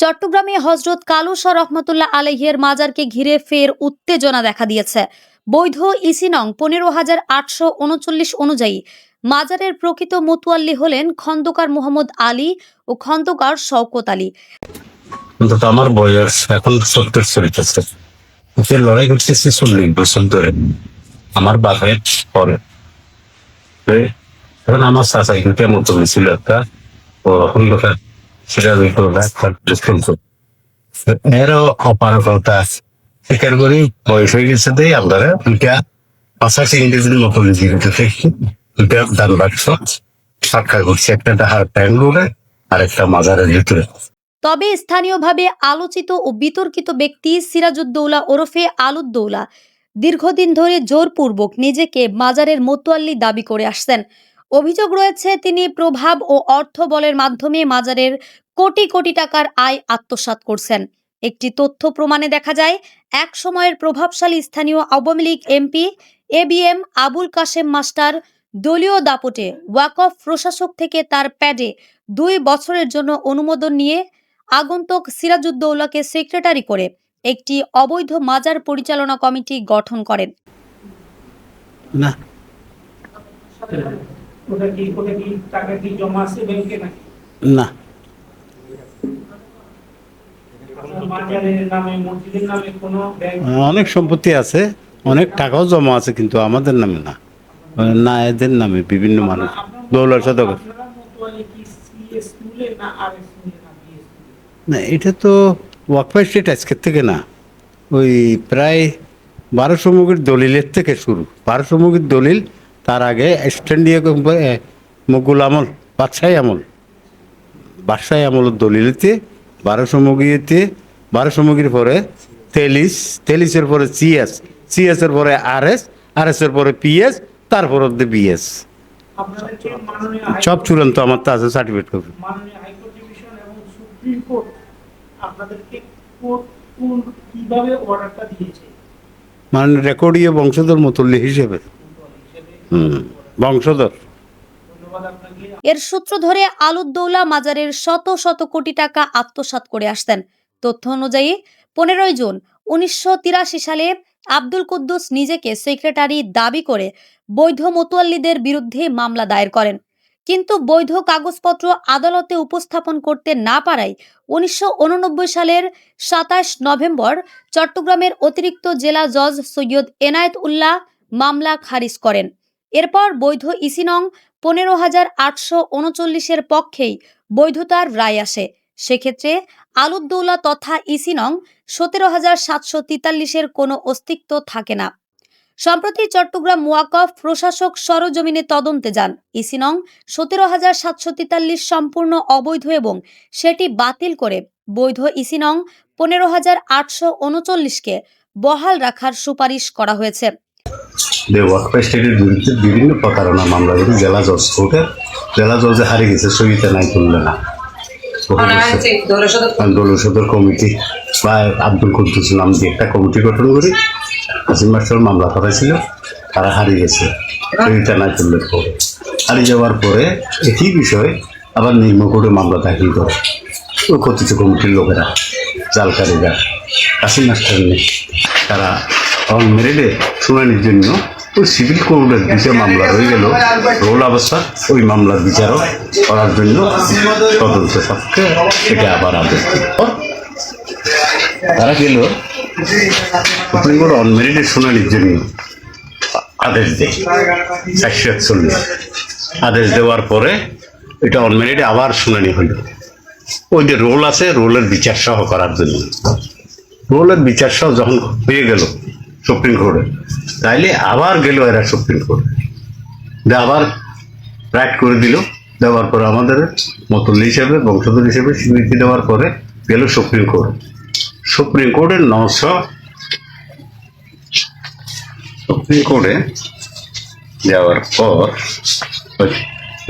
চট্টগ্রামে হজরত কালুসা রহমতুল্লাহ আলহিয়ের মাজারকে ঘিরে ফের উত্তেজনা দেখা দিয়েছে। বৈধ ইসি নং পনেরো হাজার আটশো উনচল্লিশ অনুযায়ী মাজারের প্রকৃত মুতুয়াল্লি হলেন খন্দকার মোহাম্মদ আলী ও খন্দকার শওকত আলী। অন্তত আমার বয়স এখন সত্তর চলিতেছে। যে লড়াই চল্লিশ বছর ধরে। আমার বাপের পরে। আমার চাচা কিন্তু ছিল একটা সেটা এরও অপারগতা তবে স্থানীয়ভাবে আলোচিত ও বিতর্কিত ব্যক্তি সিরাজউদ্দৌলা ওরফে আলুদ্দৌলা দীর্ঘদিন ধরে জোরপূর্বক নিজেকে মাজারের মোতোয়াল্লি দাবি করে আসছেন। অভিযোগ রয়েছে, তিনি প্রভাব ও অর্থ বলের মাধ্যমে মাজারের কোটি কোটি টাকার আয় আত্মসাৎ করছেন। একটি তথ্য প্রমাণে দেখা যায়, এক সময়ের প্রভাবশালী স্থানীয় Awami League MP A B M Abul Kashem master দলীয় দাপটে ওয়াকফ প্রশাসক থেকে তার প্যাডে দুই বছরের জন্য অনুমোদন নিয়ে আগন্তুক সিরাজউদ্দৌলাকে সেক্রেটারি করে একটি অবৈধ মাজার পরিচালনা কমিটি গঠন করেন। না। ওটা কি ওটা কি টাকা কি জমা আছে ব্যাংকে নাকি? না। অনেক সম্পত্তি আছে অনেক টাকাও জমা আছে কিন্তু আমাদের নামে না। না এদের নামে বিভিন্ন মানুষ। দৌলার সাথে না এটা তো ওয়াকফাই স্টেট আজকের থেকে না। ওই প্রায় বারোশো মুগের দলিলের থেকে শুরু। বারোশো মুগের দলিল তার আগে স্ট্যান্ডিয়া মুগুল আমল বাদশাহী আমল। বাদশাহী আমলের দলিলেতে বারোশো মুগিতে বারোশো মুগির পরে তেলিশ তেলিশের পরে সিএস সিএসের পরে আর এস আর এসের পরে পিএস তারপর অব্দি বিএস সব চূড়ান্ত আমার তো আছে সার্টিফিকেট কপি মানে রেকর্ডীয় বংশধর মতুল্য হিসেবে। বংশধর। এর সূত্র ধরে আলুদ্দৌলা মাজারের শত শত কোটি টাকা আত্মসাৎ করে আসতেন। তথ্য অনুযায়ী, পনেরোই জুন উনিশশো তিরাশি সালে আব্দুল কুদ্দুস নিজেকে সেক্রেটারি দাবি করে বৈধ মোতোয়াল্লিদের বিরুদ্ধে মামলা দায়ের করেন। কিন্তু বৈধ কাগজপত্র আদালতে উপস্থাপন করতে না পারায় উনিশশো উননব্বই সালের সাতাশ নভেম্বর চট্টগ্রামের অতিরিক্ত জেলা জজ সৈয়দ এনায়েত উল্লাহ মামলা খারিজ করেন। এরপর বৈধ ইসি নং পনেরো হাজার আটশো উনচল্লিশের পক্ষেই বৈধতার রায় আসে। সেক্ষেত্রে আলুদ্দৌলা তথা ইসি নং সতেরো হাজার সাতশো তেতাল্লিশের কোনো অস্তিত্ব থাকে না। সম্প্রতি চট্টগ্রাম মোয়াকফ প্রশাসক সরজমিনে তদন্তে যান। ইসি নং সতেরো হাজার সাতশো তেতাল্লিশ সম্পূর্ণ অবৈধ এবং সেটি বাতিল করে বৈধ ইসি নং পনেরো হাজার আটশো উনচল্লিশকে বহাল রাখার সুপারিশ করা হয়েছে। যে ওয়াকফাই স্টেটের বিরুদ্ধে বিভিন্ন প্রতারণা মামলা করে জেলা জজ কোর্টে জেলা জজে হারিয়ে গেছে সহিতা নাই তুললে না। দলীয় সদর কমিটি। বা আব্দুল কুদ্দুস নাম দিয়ে একটা কমিটি গঠন করি হাসিম মাস্টার মামলা করেছিল। তারা হারিয়ে গেছে সহিতা নাই তুললে পরে। হারিয়ে যাওয়ার পরে একই বিষয়ে আবার নিম্ন কোর্টে মামলা দাখিল করে। ও কথিত কমিটির লোকেরা জালকারীরা কাসিম মাস্টার নেই তারা অন মেরিটে শুনানির জন্য ওই সিভিল কোর্টের বিচার মামলা রয়ে গেল। রোল অবস্থা, ওই মামলার বিচারক করার জন্য তদন্ত সাপেক্ষে এটা আবার আদেশ। তারা গেল সুপ্রিম কোর্ট অন মেরিটের শুনানির জন্য আদেশ দেয়। চারশো একচল্লিশ। আদেশ দেওয়ার পরে এটা অন মেরিটে আবার শুনানি হইল ওই যে রোল আছে, রোলের বিচার সহ করার জন্য। রোলের বিচার সহ যখন হয়ে গেল সুপ্রিম কোর্টে। তাইলে আবার গেল এরা সুপ্রিম কোর্টে। আবার রাইট করে দিল, দেওয়ার পরে আমাদের মতল হিসেবে, বংশধর হিসেবে স্বীকৃতি দেওয়ার পরে গেল সুপ্রিম কোর্ট। সুপ্রিম কোর্টের নশো সুপ্রিম কোর্টে যাওয়ার পর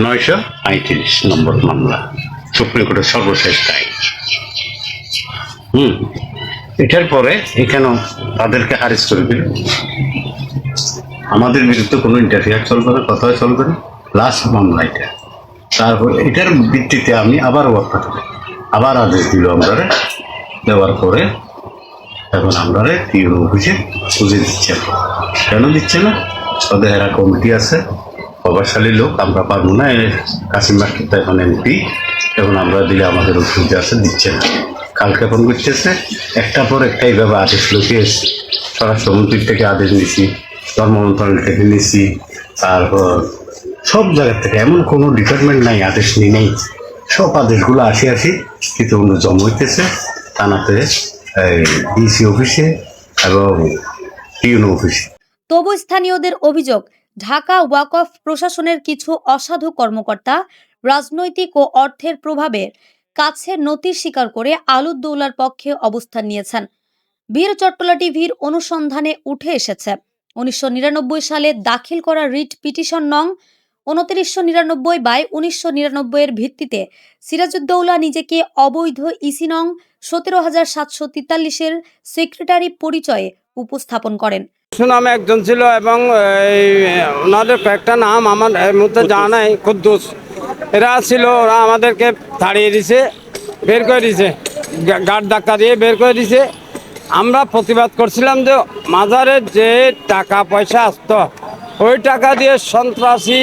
নয়শো আইত্রিশ নম্বর মামলা, সুপ্রিম কোর্টের সর্বশেষ রায় হুম। এটার পরে এখানেও তাদেরকে হারিজ করে দিল? আমাদের বিরুদ্ধে কোনো ইন্টারফিয়ার চলবে না কথা চলবে না লাস্ট মামলা এটা। তারপর এটার ভিত্তিতে আমি আবার ওয়াক্ফা করি আবার আদেশ দিল আমরা দেওয়ার পরে এখন আমরা পিওর অফিসে খুঁজে দিচ্ছে। কেন দিচ্ছে না? ওদের এরা কমিটি আছে, প্রভাবশালী লোক, আমরা পারব না কাশিম মার্কেট এখন এমপি এখন আমরা দিলে আমাদের অসুবিধা আছে, দিচ্ছে না। কালকে ফোন করতেছে একটা পর একটা এইভাবে আদেশ লোকে এসছে স্বরাষ্ট্রমন্ত্রীর থেকে আদেশ নিছি ধর্ম মন্ত্রণালয় থেকে নিছি, তারপর সব জায়গা থেকে এমন কোনো ডিপার্টমেন্ট নাই, আদেশ নিয়ে নেই। সব আদেশগুলো আসি আসি কিন্তু জমা হইতেছে, থানাতে ডিসি অফিসে এবং টিউনো অফিসে। তবু স্থানীয়দের অভিযোগ, ঢাকা ওয়াকফ প্রশাসনের কিছু অসাধু কর্মকর্তা রাজনৈতিক ও অর্থের প্রভাবে কাছে নতি স্বীকার করে আলুদ্দৌলার পক্ষে অবস্থান নিয়েছেন। বীর চট্টলা টিভির অনুসন্ধানে উঠে এসেছে, উনিশশো নিরানব্বই সালে দাখিল করা রিট পিটিশন নং উনত্রিশশো নিরানব্বই বাই উনিশশো নিরানব্বই এর ভিত্তিতে সিরাজউদ্দৌলা নিজেকে অবৈধ ইসি নং সতেরো হাজার সাতশো তেতাল্লিশের সেক্রেটারি পরিচয়ে উপস্থাপন করেন। নামে একজন ছিল এবং ওনাদের কয়েকটা নাম আমার মুহূর্তে জানা নাই কুদ্দুস এরা ছিল, ওরা আমাদেরকে তাড়িয়ে দিছে, বের করে দিছে। গার্ড ধাক্কা দিয়ে বের করে দিছে। আমরা প্রতিবাদ করছিলাম যে মাজারে যে টাকা পয়সা আসতো, ওই টাকা দিয়ে সন্ত্রাসী,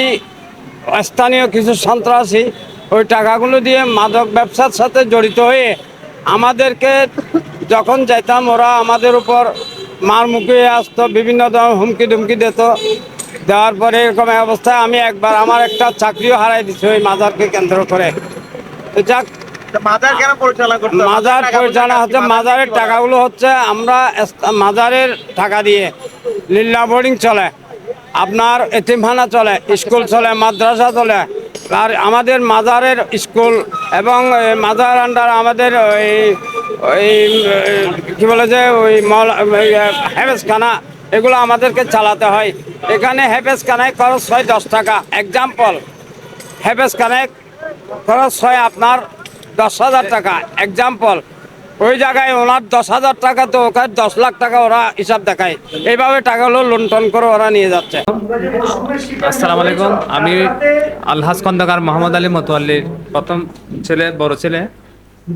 স্থানীয় কিছু সন্ত্রাসী, ওই টাকাগুলো দিয়ে মাদক ব্যবসার সাথে জড়িত হয়ে আমাদেরকে যখন যাইতাম, ওরা আমাদের উপর মার মুখে আসতো, বিভিন্ন ধরনের হুমকি দুমকি দিত। দেওয়ার পরে এরকম অবস্থায় আমি একবার আমার একটা চাকরিও হারাই দিচ্ছি ওই মাজারকে কেন্দ্র করে। তো যাক মাজার কেন পরিচালনা করতে মাজার পরিচালনা হচ্ছে মাজারের টাকাগুলো হচ্ছে আমরা মাজারের টাকা দিয়ে লিল্লা বোর্ডিং চলে আপনার এতিমখানা চলে স্কুল চলে মাদ্রাসা চলে আর আমাদের মাজারের স্কুল এবং মাজার আন্ডার আমাদের ওই ওই কি বলে যে ওই মল হেফেজখানা এগুলো আমাদেরকে চালাতে হয়। এখানে হেফেজখানায় খরচ হয় দশ টাকা। এক্সাম্পল হেফেজখানায় খরচ হয় আপনার দশ হাজার টাকা। এক্সাম্পল ওই জায়গায় ওনার দশ হাজার টাকা তো ওখানে দশ লাখ টাকা ওরা হিসাব দেখায়। এইভাবে টাকাগুলো লুণ্ঠন করে ওরা নিয়ে যাচ্ছে। আসসালামু আলাইকুম। আমি আলহাজ খন্দকার মোহাম্মদ আলী মতোয়াল্লির প্রথম ছেলে, বড় ছেলে।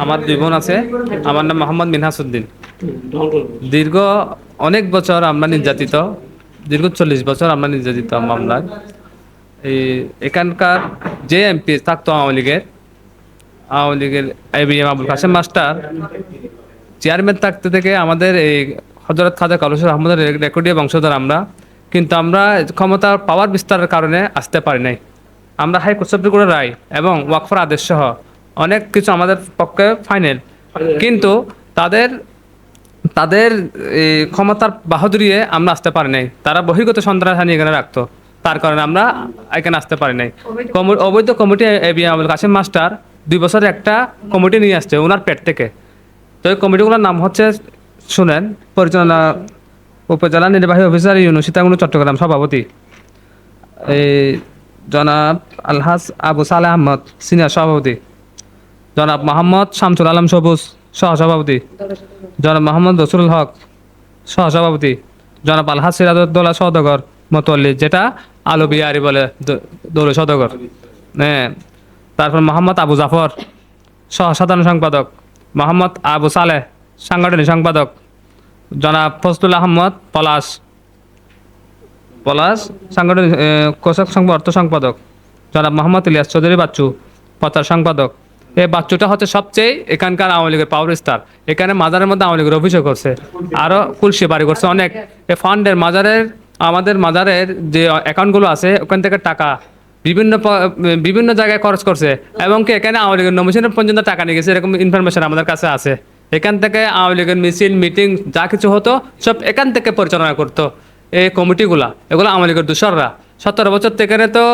আমার দুই বোন আছে। আমার নাম মোহাম্মদ মিনহাসুদ্দিন। দীর্ঘ অনেক বছর আমরা নির্যাতিত দীর্ঘ চল্লিশ বছর আমরা নির্যাতিত মামলায় এই এখানকার যে এমপি থাকতো আওয়ামী লীগের আওয়ামী লীগের A B M Abul Kasem master chairman থাকতে থেকে আমাদের এই হজরত খাজা কালুসর আহমদের রেকর্ডীয় বংশধর আমরা। কিন্তু আমরা ক্ষমতার পাওয়ার বিস্তারের কারণে আসতে পারি নাই। আমরা হাইকোর্ট সুপ্রিম কোর্টের রায় এবং ওয়াকফর আদেশ সহ অনেক কিছু আমাদের পক্ষে ফাইনাল কিন্তু তাদের তাদের ক্ষমতার বাহাদুরিয়ে আমরা আসতে পারি নাই। তারা বহির্গত সন্ত্রাসানী এখানে রাখতো। তার কারণে আমরা এখানে আসতে পারি নাই। অবৈধ কমিটি এ বি মাস্টার দুই বছর একটা কমিটি নিয়ে আসছে ওনার পেট থেকে। তো এই কমিটিগুলোর নাম হচ্ছে, শুনেন, পরিচালনা উপজেলা নির্বাহী অফিসার ইউনু সীতাকুণ্ড, চট্টগ্রাম সভাপতি। এই জনাব আলহাজ আবু সালে আহমদ, সিনিয়র সভাপতি। জনাব মোহাম্মদ শামসুল আলম সবুজ। সহসভাপতি জনাব মোহাম্মদ রসুল হক সহসভাপতি জনাব আলহাজ সিরাজউদ্দৌলা সদগর মতল্লি, যেটা আলু বিহারি বলে দৌল সদগর হ্যাঁ তারপর মোহাম্মদ আবু জাফর সহ সাধারণ সম্পাদক। মোহাম্মদ আবু সালেহ, সাংগঠনিক সম্পাদক। জনাব ফজলুল আহমদ পলাশ পলাশ সাংগঠনিক কোষক অর্থ সম্পাদক। জনাব মোহাম্মদ ইলিয়াস চৌধুরী বাচ্চু, প্রচার সম্পাদক। এই বাচ্চুটা হচ্ছে সবচেয়ে এখানকার আওয়ামী লীগের পাওয়ার স্টার এখানে মাজারের মধ্যে আওয়ামী লীগের অভিযোগ করছে আরও কুলসি বাড়ি করছে অনেক। এই ফান্ডের মাজারের, আমাদের মাজারের যে অ্যাকাউন্টগুলো আছে, ওখান থেকে টাকা বিভিন্ন বিভিন্ন জায়গায় খরচ করছে। এবং কি এখানে আওয়ামী লীগের নমিশনের পর্যন্ত টাকা নিয়ে গেছে, এরকম ইনফরমেশন আমাদের কাছে আছে। এখান থেকে আওয়ামী লীগের মিছিল মিটিং যা কিছু হতো, সব এখান থেকে পরিচালনা করতো এই কমিটিগুলা। এগুলো আওয়ামী লীগের দূষররা সতেরো বছর থেকে তো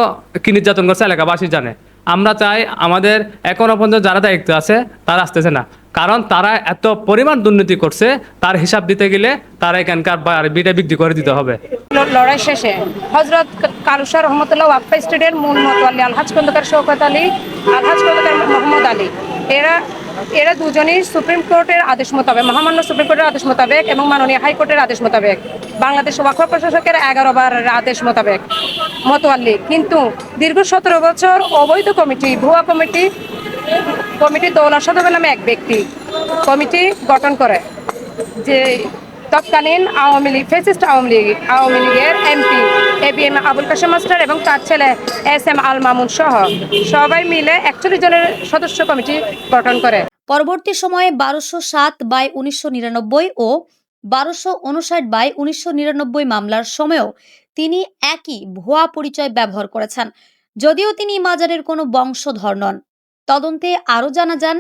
কি নির্যাতন করছে, এলাকাবাসী জানে। আমরা চাই আমাদের এখনও পর্যন্ত যারা দায়িত্ব আছে, তারা আসতেছে না। কারণ তারা এত পরিমাণ দুর্নীতি করছে, তার হিসাব দিতে গেলে তারা এখানকার বিটা বিক্রি করে দিতে হবে। লড়াই শেষে হজরত কালুসার রহমতুল্লাহ ওয়াকফা স্টেটের মূল মতোয়ালি আলহাজ খন্দকার শৌকত আলী, আলহাজ খন্দকার মোহাম্মদ আলী। এরা এরা দুজনেই সুপ্রিম কোর্টের আদেশ মোতাবেক, মহামান্য সুপ্রিম কোর্টের আদেশ মোতাবেক এবং মাননীয় হাইকোর্টের আদেশ মোতাবেক। বাংলাদেশ ওয়াকফ প্রশাসকের এগারো বার আদেশ মোতাবেক। মতোয়াল্লি। কিন্তু দীর্ঘ সতেরো বছর অবৈধ কমিটি, ভুয়া কমিটি কমিটি দৌলা সদবে নামে এক ব্যক্তি কমিটি গঠন করে, যে তৎকালীন আওয়ামী লীগ ফেসিস্ট আওয়ামী লীগ, আওয়ামী লীগের MP A B M Abul Kashem master এবং তার ছেলে এস এম আল মামুন সহ সবাই মিলে একচল্লিশ জনের সদস্য কমিটি গঠন করে। পরবর্তী সময়ে বারোশো সাত বাই উনিশশো নিরানব্বই ও বারোশো উনষাট বাই উনিশশো নিরানব্বই মামলার সময়ও তিনি একই ভুয়া পরিচয় ব্যবহার করেছেন, যদিও তিনি মাজারের কোনো বংশধর নন। তদন্তে আরও জানা যান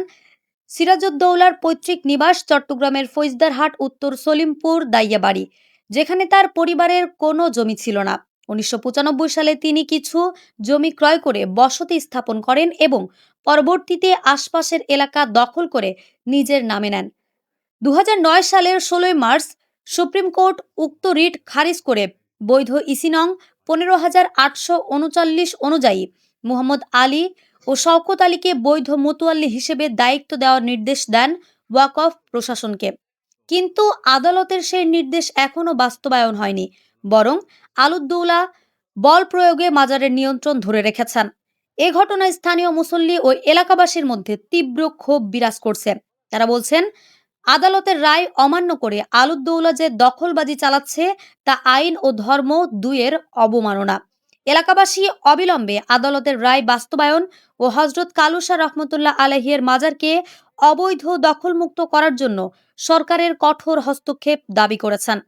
সিরাজউদ্দৌলার পৈতৃক নিবাস চট্টগ্রামের ফৈজদারহাট, উত্তর সলিমপুর, দাইয়াবাড়ি, যেখানে তার পরিবারের কোনো জমি ছিল না। উনিশশো পঁচানব্বই সালে তিনি কিছু জমি ক্রয় করে বসতি স্থাপন করেন এবং পরবর্তীতে আশপাশের এলাকা দখল করে নিজের নামে নেন। দু হাজার নয় সালের ষোলোই মার্চ সুপ্রিম কোর্ট উক্ত রিট খারিজ করে বৈধ ইসিনং পনেরো হাজার আটশো অনুযায়ী মুহাম্মদ আলী ও শওকত আলীকে বৈধ মতুয়াল্লি হিসেবে দায়িত্ব দেওয়ার নির্দেশ দেন ওয়াকফ প্রশাসনকে। কিন্তু আদালতের সেই নির্দেশ এখনও বাস্তবায়ন হয়নি, বরং আলুদ্দৌলা বল প্রয়োগে মাজারের নিয়ন্ত্রণ ধরে রেখেছেন। এ ঘটনায় স্থানীয় মুসল্লি ও এলাকাবাসীর মধ্যে তীব্র ক্ষোভ বিরাজ করছে। তারা বলছেন, আদালতের রায় অমান্য করে আলুদ্দৌলা যে দখলবাজি চালাচ্ছে তা আইন ও ধর্ম দুইয়ের অবমাননা। এলাকাবাসী অবিলম্বে আদালতের রায় বাস্তবায়ন ও হজরত কালুসা রহমতুল্লাহ আলহিয়ের মাজারকে অবৈধ দখলমুক্ত করার জন্য সরকারের কঠোর হস্তক্ষেপ দাবি করেছেন।